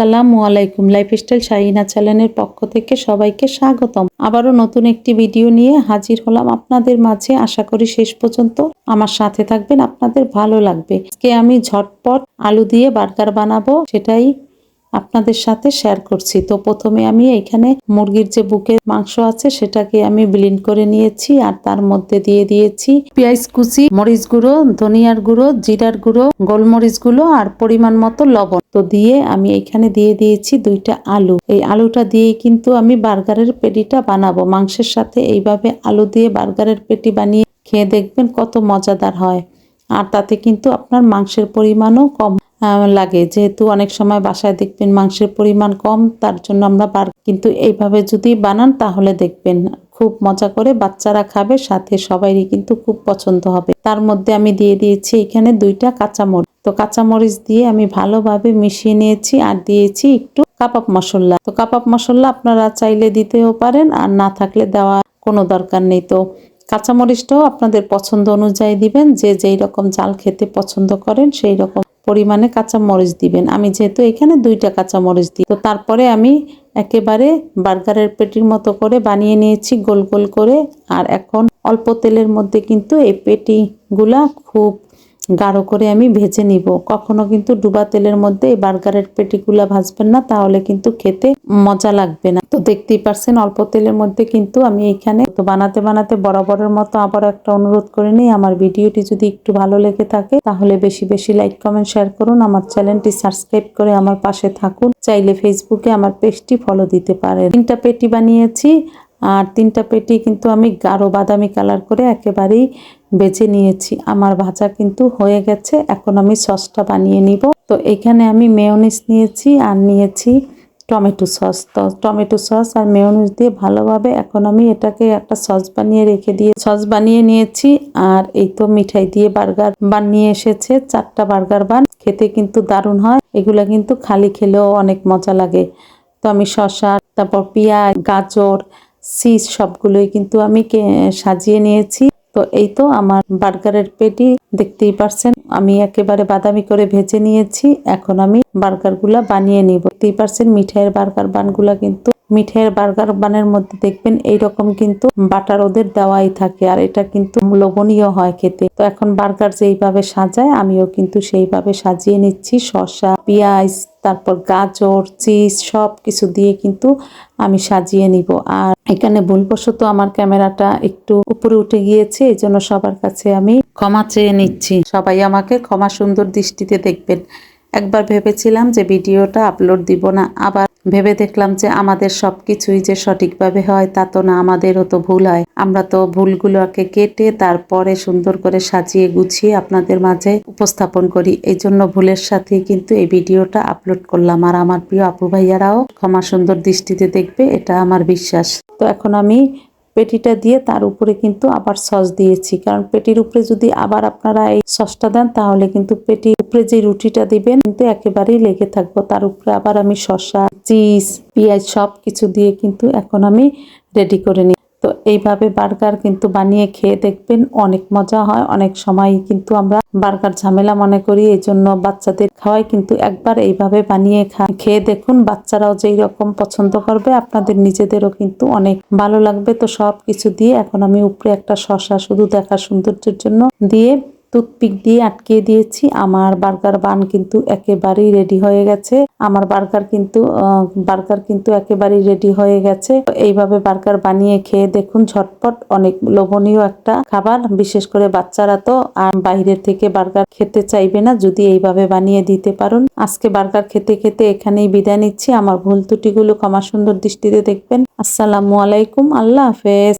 আসসালামু আলাইকুম। লাইফস্টাইল শাহিনা চ্যানেলের পক্ষ থেকে সবাইকে স্বাগতম। আবারও নতুন একটি ভিডিও নিয়ে হাজির হলাম আপনাদের মাঝে। আশা করি শেষ পর্যন্ত আমার সাথে থাকবেন। আপনাদের ভালো লাগবে। আজকে আমি ঝটপট আলু দিয়ে বার্গার বানাবো। সেটাই আপনাদের সাথে শেয়ার করছি। তো প্রথমে আমি এখানে মুরগির যে বুকের মাংস আছে, সেটাকে আমি ব্লিন্ড করে নিয়েছি আর তার মধ্যে দিয়ে দিয়েছি পেঁয়াজ কুচি, মরিচ গুঁড়ো, ধনিয়ার গুঁড়ো, জিরার গুঁড়ো, গোলমরিচ গুঁড়ো আর পরিমাণ মতো লবণ। তো দিয়ে আমি এখানে দিয়ে দিয়েছি দুইটা আলু। এই আলুটা দিয়ে কিন্তু আমি বার্গারের পেটিটা বানাবো। মাংসের সাথে এইভাবে আলু দিয়ে বার্গারের পেটি বানিয়ে খেয়ে দেখবেন কত মজাদার হয়। আর তাতে কিন্তু আপনার মাংসের পরিমাণও কম। লাগে। যেহেতু অনেক সময় বাসায় দেখবেন মাংসের পরিমাণ কম, তার জন্য আমরা বার কিন্তু এইভাবে যদি বানান তাহলে দেখবেন খুব মজা করে বাচ্চারা খাবে, সাথে সবাইরই কিন্তু খুব পছন্দ হবে। তার মধ্যে আমি দিয়ে দিয়েছি এখানে দুইটা কাঁচামরিচ। তো কাঁচামরিচ দিয়ে আমি ভালোভাবে মিশিয়ে নিয়েছি আর দিয়েছি একটু কাবাব মশলা। তো কাবাব মশলা আপনারা চাইলে দিতেও পারেন আর না থাকলে দেওয়া কোনো দরকার নেই। তো কাঁচামরিচটাও আপনাদের পছন্দ অনুযায়ী দিবেন। যে যেই রকম জাল খেতে পছন্দ করেন, সেই রকম পরিমাণে কাঁচামরিচ দিবেন। আমি যেহেতু এখানে দুইটা কাঁচামরিচ দিই, তো তারপরে আমি একেবারে বার্গারের পেটির মতো করে বানিয়ে নিয়েছি, গোল গোল করে। আর এখন অল্প তেলের মধ্যে কিন্তু এই পেটিগুলা খুব গাঢ় করে আমি ভেজে নিব। কখনো কিন্তু ডুবা তেলের মধ্যে এই বার্গারের পেটিগুলা ভাজবেন না, তাহলে কিন্তু খেতে মজা লাগবে না। তো দেখতেই পারছেন, অল্প তেলের মধ্যে কিন্তু আমি এখানে তো বানাতে বানাতে বরাবরের মতো আবার একটা অনুরোধ করে নিই। আমার ভিডিওটি যদি একটু ভালো লেগে থাকে, তাহলে বেশি বেশি লাইক, কমেন্ট, শেয়ার করুন। আমার চ্যানেলটি সাবস্ক্রাইব করে আমার পাশে থাকুন। চাইলে ফেসবুকে আমার পেজটি ফলো দিতে পারেন। তিনটা পেটি বানিয়েছি। আর তিনটা পেটি কিন্তু আমি গাঢ় বাদামি কালার করে একেবারেই বেছে নিয়েছি। আমার ভাজা কিন্তু হয়ে গেছে, এখন আমি সসটা বানিয়ে নিব। তো এখানে আমি মেয়নিস নিয়েছি আর নিয়েছি টমেটো সস। তো টমেটো সস আর মেয়োনিজ দিয়ে ভালোভাবে এখন আমি এটাকে একটা সস বানিয়ে রেখে দিয়ে সস বানিয়ে নিয়েছি। আর এই তো মিঠাই দিয়ে বার্গার বানিয়ে এসেছে, চারটা বার্গার বান। খেতে কিন্তু দারুণ হয়, এগুলা কিন্তু খালি খেলেও অনেক মজা লাগে। তো আমি শসা, তারপর পেঁয়াজ, গাজর সিজ সবগুলোই কিন্তু আমি সাজিয়ে নিয়েছি। তো এই তো আমার বার্গারের পেটি, দেখতেই পারছেন, আমি একেবারে বাদামি করে ভেজে নিয়েছি। এখন আমি বার্গারগুলা বানিয়ে নিব। দেখতেই পারছেন, মিঠাইয়ের বার্গার বানগুলা কিন্তু, মিঠাইয়ের বার্গার বানের মধ্যে দেখবেন এইরকম কিন্তু বাটার ওদের দেওয়াই থাকে, আর এটা কিন্তু লোভনীয় হয় খেতে। তো এখন বার্গার যেইভাবে সাজায়, আমিও কিন্তু সেইভাবে সাজিয়ে নিচ্ছি। শসা, পেঁয়াজ, তারপর গাজর, চিজ সব কিছু দিয়ে কিন্তু আমি সাজিয়ে নিব। আর এখানে ভুলবশত আমার ক্যামেরাটা একটু উপরে উঠে গিয়েছে এই জন্য সবার কাছে আমি ক্ষমা চেয়ে নিচ্ছি। সবাই আমাকে ক্ষমা সুন্দর দৃষ্টিতে দেখবেন। একবার ভেবেছিলাম যে ভিডিওটা আপলোড দিব না, আবার ভেবে দেখলাম যে আমাদের সব কিছুই যে সঠিকভাবে হয়, তা তো না, আমাদেরও তো ভুল হয়। আমরা তো ভুলগুলোকে কেটে তারপরে সুন্দর করে সাজিয়ে গুছিয়ে আপনাদের মাঝে উপস্থাপন করি। এই জন্য ভুলের সাথে কিন্তু এই ভিডিওটা আপলোড করলাম। আর আমার প্রিয় আপু ভাইয়ারাও ক্ষমা সুন্দর দৃষ্টিতে দেখবে, এটা আমার বিশ্বাস। তো এখন আমি পেটিটা দিয়ে তার উপরে কিন্তু আবার সস দিয়েছি। কারণ পেটির উপরে যদি আবার আপনারা এই সসটা দেন, তাহলে কিন্তু পেটির উপরে যে রুটিটা দিবেন, কিন্তু একেবারেই লেগে থাকব। তার উপরে আবার আমি শসা, চিজ, পেঁয়াজ সব কিছু দিয়ে কিন্তু এখন আমি রেডি করে নিই। তো এইভাবে বার্গার কিন্তু বানিয়ে খেয়ে দেখবেন অনেক মজা হয়। অনেক সময় কিন্তু আমরা বার্গার ঝামেলা মনে করি এই জন্য বাচ্চাদের খাওয়াই কিন্তু একবার এইভাবে বানিয়ে খেয়ে দেখুন, বাচ্চারাও যেই রকম পছন্দ করবে, আপনাদের নিজেদেরও কিন্তু অনেক ভালো লাগবে। তো সব কিছু দিয়ে এখন আমি উপরে একটা শশা শুধু দেখার সৌন্দর্যের জন্য দিয়ে টুথপিক দিয়ে আটকে দিয়েছি। আমার বার্গার বান কিন্তু একেবারেই রেডি হয়ে গেছে। আমার বার্গার কিন্তু বার্গার কিন্তু একেবারেই রেডি হয়ে গেছে। এইভাবে বার্গার বানিয়ে খেয়ে দেখুন ঝটপট অনেক লোভনীয় একটা খাবার। বিশেষ করে বাচ্চারা তো আর বাইরের থেকে বার্গার খেতে চাইবে না, যদি এইভাবে বানিয়ে দিতে পারুন। আজকে বার্গার খেতে খেতে এখানেই বিদায় নিচ্ছি। আমার ভুল ত্রুটিগুলো ক্ষমা সুন্দর দৃষ্টিতে দেখবেন। আসসালামু আলাইকুম। আল্লাহ হাফেজ।